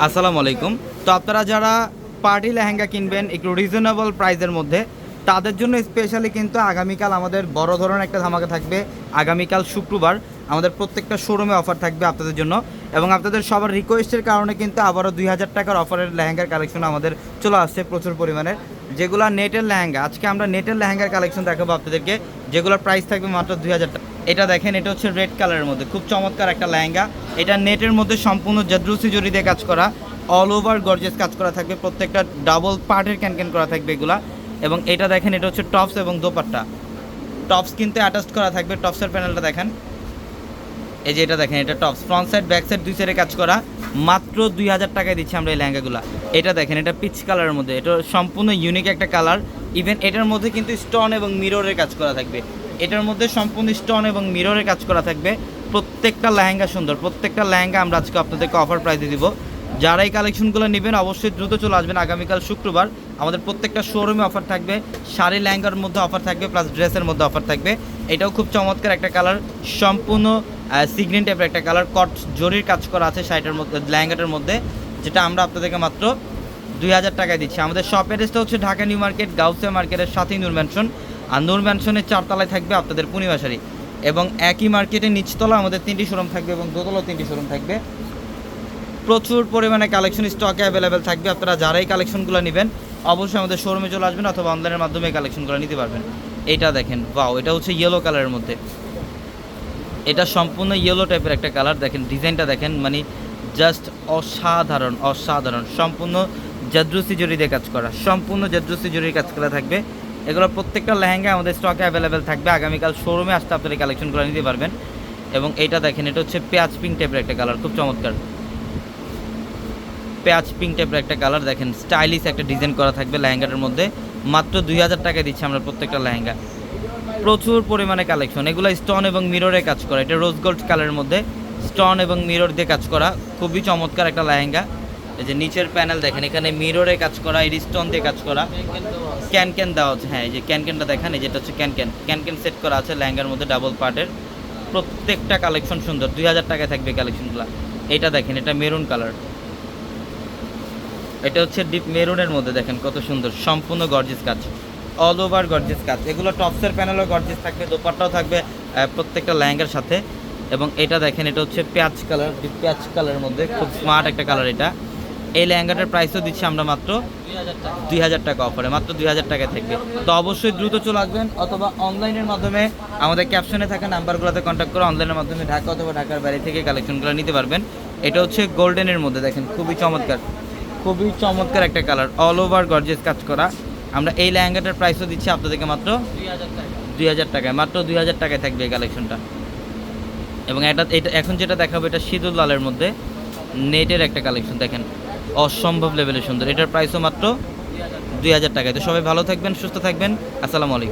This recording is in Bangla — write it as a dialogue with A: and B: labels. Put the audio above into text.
A: আসসালামু আলাইকুম। তো আপনারা যারা পার্টি লেহেঙ্গা কিনবেন একটু রিজনেবল প্রাইসের মধ্যে, তাদের জন্য স্পেশালি কিন্তু আগামীকাল আমাদের বড় ধরনের একটা ধামাকা থাকবে। আগামীকাল শুক্রবার আমাদের প্রত্যেকটা শোরুমে অফার থাকবে আপনাদের জন্য। এবং আপনাদের সবার রিকোয়েস্টের কারণে কিন্তু আবারও দুই হাজার টাকার অফারের লেহেঙ্গার কালেকশন আমাদের চলে আসছে প্রচুর পরিমাণে। যেগুলো নেটের লেহেঙ্গা, আজকে আমরা নেটের লেহেঙ্গার কালেকশন দেখাবো আপনাদেরকে। যেগুলোর প্রাইস থাকবে মাত্র দুই হাজার টাকা। এটা দেখেন, এটা হচ্ছে রেড কালারের মধ্যে। খুব চমৎকার একটা লেহেঙ্গা। এটা নেটের মধ্যে সম্পূর্ণ জাদ্রুসি জরি দিয়ে কাজ করা। অল ওভার গর্জেস কাজ করা থাকবে। প্রত্যেকটা ডাবল পার্টের ক্যান ক্যান করা থাকবে এগুলা। এবং এটা দেখেন, এটা হচ্ছে টপস এবং দোপাট্টা। টপস কিন্তু অ্যাটাচ করা থাকবে। টপসের প্যানেলটা দেখেন। এই যে এটা দেখেন, এটা tops front side back side দুই সাইডে কাজ করা। মাত্র দুই হাজার টাকায় দিচ্ছি আমরা এই লেহেঙ্গাগুলো। এটা দেখেন, এটা পিচ কালারের মধ্যে। এটা সম্পূর্ণ ইউনিক একটা কালার ইভেন এটার মধ্যে কিন্তু স্টোন এবং মিররের কাজ করা থাকবে। এটার মধ্যে সম্পূর্ণ স্টোন এবং মিররের কাজ করা থাকবে। প্রত্যেকটা লেহেঙ্গা সুন্দর। প্রত্যেকটা লেহেঙ্গা আমরা আজকে আপনাদেরকে অফার প্রাইসে দিব। যারা এই কালেকশনগুলো নেবেন, অবশ্যই দ্রুত চলে আসবেন আগামীকাল শুক্রবার। আমাদের প্রত্যেকটা শোরুমে অফার থাকবে। শাড়ি, লেহেঙ্গার মধ্যে অফার থাকবে প্লাস ড্রেসের মধ্যে অফার থাকবে। এটাও খুব চমৎকার একটা কালার সম্পূর্ণ সিগ্রিন টাইপের একটা কালার কট জরির কাজ করা আছে শাড়িটার মধ্যে, লেহেঙ্গাটার মধ্যে, যেটা আমরা আপনাদেরকে মাত্র দুই হাজার টাকায় দিচ্ছি। আমাদের শপ অ্যাড্রেসটা হচ্ছে ঢাকা নিউ মার্কেট গাউসিয়া মার্কেটের সাথেই নূর ম্যানশন আর নূর ম্যানশনের চারতলায় থাকবে আপনাদের পূর্ণিমা শাড়ি। এবং একই মার্কেটে নিচতলা আমাদের তিনটি শোরুম থাকবে এবং দোতলা তিনটি শোরুম থাকবে। প্রচুর পরিমাণে কালেকশন স্টকে অ্যাভেলেবেল থাকবে। আপনারা যারাই কালেকশনগুলো নেবেন, অবশ্যই আমাদের শোরুমে চলে আসবেন অথবা অনলাইনের মাধ্যমে কালেকশনগুলো নিতে পারবেন। এটা দেখেন বাও এটা হচ্ছে ইয়েলো কালারের মধ্যে। এটা সম্পূর্ণ ইয়েলো টাইপের একটা কালার দেখেন ডিজাইনটা দেখেন মানে জাস্ট অসাধারণ অসাধারণ, সম্পূর্ণ জাদ্রুসি দিয়ে কাজ করা, সম্পূর্ণ জাদ্রুসি জরির কাজ করা থাকবে। এগুলো প্রত্যেকটা লেহেঙ্গা আমাদের স্টকে অ্যাভেলেবেল থাকবে, আগামীকাল শোরুমে আসতে আপনারা কালেকশনগুলো নিতে পারবেন। এবং এটা দেখেন, এটা হচ্ছে পেঁয়াজ পিঙ্ক টাইপের একটা কালার খুব চমৎকার। পেঁয়াজ পিঙ্ক টাইপের একটা কালার দেখেন স্টাইলিশ একটা ডিজাইন করা থাকবে লেহেঙ্গাটার মধ্যে। মাত্র দুই হাজার টাকায় দিচ্ছি আমরা প্রত্যেকটা লেহেঙ্গা। প্রচুর পরিমাণে কালেকশন এগুলো স্টোন এবং মিররে কাজ করা। এটা রোজ গোল্ড কালারের মধ্যে। স্টোন এবং মিরর দিয়ে কাজ করা। খুবই চমৎকার একটা লেহেঙ্গা। এই যে নিচের প্যানেল দেখেন, এখানে মিররে কাজ করা এর স্টোন দিয়ে কাজ করা। ক্যান ক্যান দেওয়া আছে হ্যাঁ এই যে ক্যান ক্যানটা দেখেন, এই যেটা হচ্ছে can can can can set করা আছে লেহেঙ্গার মধ্যে ডাবল পার্টের প্রত্যেকটা কালেকশন সুন্দর। দুই হাজার টাকায় থাকবে কালেকশনগুলো এটা দেখেন, এটা মেরুন কালার এটা হচ্ছে ডিপ মেরুনের মধ্যে দেখেন কত সুন্দর। সম্পূর্ণ গর্জিস কাজ। অল ওভার গর্জিস কাজ এগুলো টপসের প্যানেলও গর্জেস থাকবে, দোপাট্টাও থাকবে প্রত্যেকটা লেহেঙ্গার সাথে। এবং এটা দেখেন, এটা হচ্ছে পেঁয়াজ কালার পেঁয়াজ কালারের মধ্যে, খুব স্মার্ট একটা কালার এটা। এই লেহেঙ্গাটার প্রাইসও দিচ্ছি আমরা মাত্র দুই হাজার টাকা অফারে মাত্র দুই হাজার টাকা থাকবে। তো অবশ্যই দ্রুত চলে আসবেন, অথবা অনলাইনের মাধ্যমে আমাদের ক্যাপশনে থাকা নাম্বারগুলোতে কন্ট্যাক্ট করে অনলাইনের মাধ্যমে ঢাকা অথবা ঢাকার বাইরে থেকে কালেকশনগুলো নিতে পারবেন। এটা হচ্ছে গোল্ডেনের মধ্যে দেখেন, খুবই চমৎকার খুবই চমৎকার একটা কালার অল ওভার গর্জেস কাজ করা। আমরা এই লেহেঙ্গাটার প্রাইসও দিচ্ছি আপনাদেরকে মাত্র দুই হাজার টাকায় মাত্র দুই হাজার টাকায় থাকবে এই কালেকশনটা এবং এটা এটা, এখন যেটা দেখাবো, এটা সিঁদুর লালের মধ্যে নেটের একটা কালেকশন দেখেন। অসম্ভব লেভেলের সুন্দর। এটার প্রাইসও মাত্র দুই হাজার টাকায়। তো সবাই ভালো থাকবেন, সুস্থ থাকবেন। আসসালামু আলাইকুম।